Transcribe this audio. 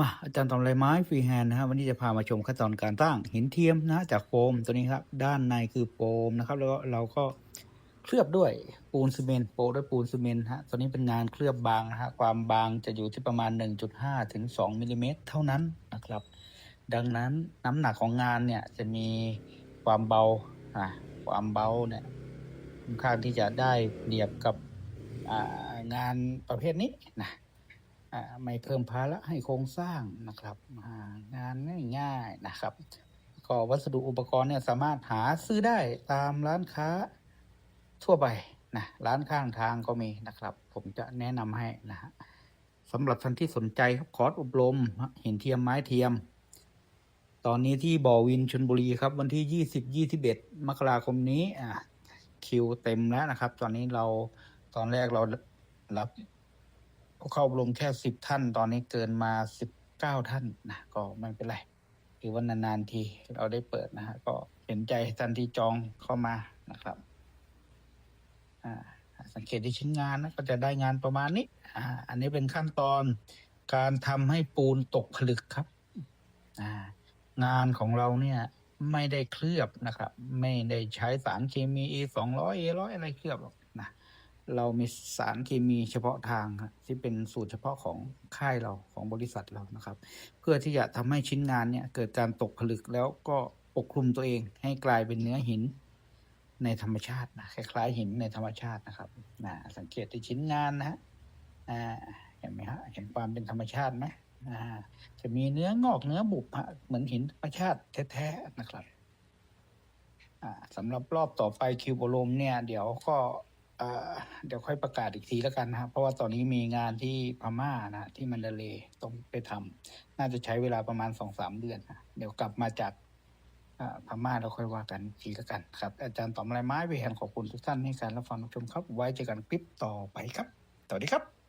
มาอาจารย์ทำลายไม้ฟรีแฮนด์นะฮะวันนี้จะพามาชมขั้นตอนการสร้างหินเทียมนะจากโฟมตัวนี้ครับ ด้านในคือโฟมนะครับ แล้วก็เราก็เคลือบด้วยปูนซีเมนต์โปะด้วยปูนซีเมนต์ฮะตัวนี้เป็นงานเคลือบบางนะฮะความบางจะอยู่ที่ประมาณ 1.5 ถึง 2มิลลิเมตรเท่านั้นนะครับ ดังนั้นน้ำหนักของงานเนี่ยจะมีความเบาอะความเบาเนี่ยค่อนข้างที่จะได้เปรียบกับงานประเภทนี้นะ ไม่เพิ่มภาระให้โครงสร้างนะครับงานง่ายๆนะครับ ก็วัสดุอุปกรณ์เนี่ยสามารถหาซื้อได้ตามร้านค้าทั่วไปนะร้านข้างทางก็มีนะครับ ผมจะแนะนำให้นะฮะสำหรับท่านที่สนใจคอร์สอบรมหินเทียมไม้เทียม ตอนนี้ที่บ่อวินชนบุรีครับ วันที่ยี่สิบยี่สิบเอ็ดมกราคมนี้อ่าคิวเต็มแล้วนะครับ ตอนนี้เราตอนแรกเรารับ เข้าอบรมแค่สิบท่าน ตอนนี้เกินมาสิบเก้าท่านนะก็ไม่เป็นไรถือว่านานๆทีเราได้เปิดนะฮะก็เห็นใจท่านที่จองเข้ามานะครับ อ่า สังเกตที่ชิ้นงานนะก็จะได้งานประมาณนี้ อ่า อันนี้เป็นขั้นตอนการทำให้ปูนตกผลึกครับ อ่า งานของเราเนี่ย ไม่ได้เคลือบนะครับ ไม่ได้ใช้สารเคมี E สองร้อย A ร้อยอะไรเคลือบหรอก เรามีสารเคมีเฉพาะทางครับที่เป็นสูตรเฉพาะของค่ายเราของบริษัทเรานะครับ เพื่อที่จะทำให้ชิ้นงานเนี่ยเกิดการตกผลึกแล้วก็ปกคลุมตัวเอง ให้กลายเป็นเนื้อหินในธรรมชาตินะคล้ายๆหินในธรรมชาตินะครับนะสังเกตที่ชิ้นงานนะฮะอ่าเห็นไหมฮะเห็นความเป็นธรรมชาติไหมอ่าจะมีเนื้องอกเนื้อบุบฮะเหมือนหินธรรมชาติแท้ๆนะครับอ่าสำหรับรอบต่อไปคิวโบรมเนี่ย เดี๋ยวก็ เดี๋ยวค่อยประกาศอีกทีแล้วกันนะครับ เพราะว่าตอนนี้มีงานที่พม่านะที่มันเดเลยต้องไปทำน่าจะใช้เวลาประมาณสองสามเดือนนะเดี๋ยวกลับมาจากพม่าเราค่อยว่ากันทีละกันครับ อาจารย์ต๋อมลายไม้ไปแหนขอบคุณทุกท่านให้การรับฟังรับชมครับ ไว้เจอกันคลิปต่อไปครับ สวัสดีครับ